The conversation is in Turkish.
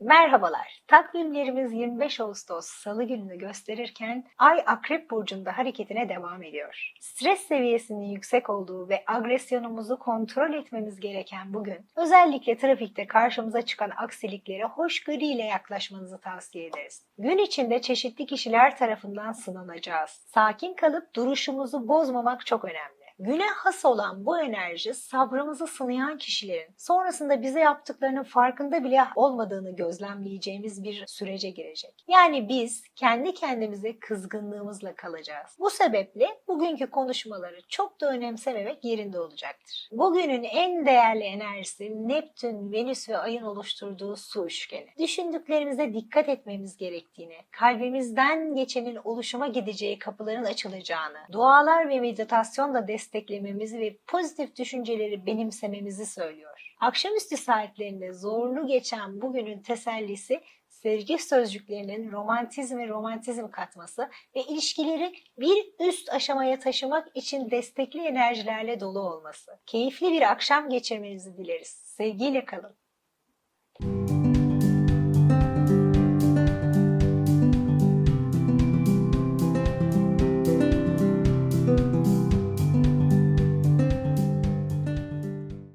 Merhabalar. Takvimlerimiz 25 Ağustos Salı gününü gösterirken Ay Akrep Burcu'nda hareketine devam ediyor. Stres seviyesinin yüksek olduğu ve agresyonumuzu kontrol etmemiz gereken bugün, özellikle trafikte karşımıza çıkan aksiliklere hoşgörüyle yaklaşmanızı tavsiye ederiz. Gün içinde çeşitli kişiler tarafından sınanacağız. Sakin kalıp duruşumuzu bozmamak çok önemli. Güne has olan bu enerji sabrımızı sınayan kişilerin sonrasında bize yaptıklarının farkında bile olmadığını gözlemleyeceğimiz bir sürece girecek. Yani biz kendi kendimize kızgınlığımızla kalacağız. Bu sebeple bugünkü konuşmaları çok da önemsememek yerinde olacaktır. Bugünün en değerli enerjisi Neptün, Venüs ve Ay'ın oluşturduğu su üçgeni. Düşündüklerimize dikkat etmemiz gerektiğini, kalbimizden geçenin oluşuma gideceği kapıların açılacağını, dualar ve meditasyonla desteklememizi ve pozitif düşünceleri benimsememizi söylüyor. Akşamüstü saatlerinde zorlu geçen bugünün tesellisi sevgi sözcüklerinin romantizm ve romantizm katması ve ilişkileri bir üst aşamaya taşımak için destekli enerjilerle dolu olması. Keyifli bir akşam geçirmenizi dileriz. Sevgiyle kalın.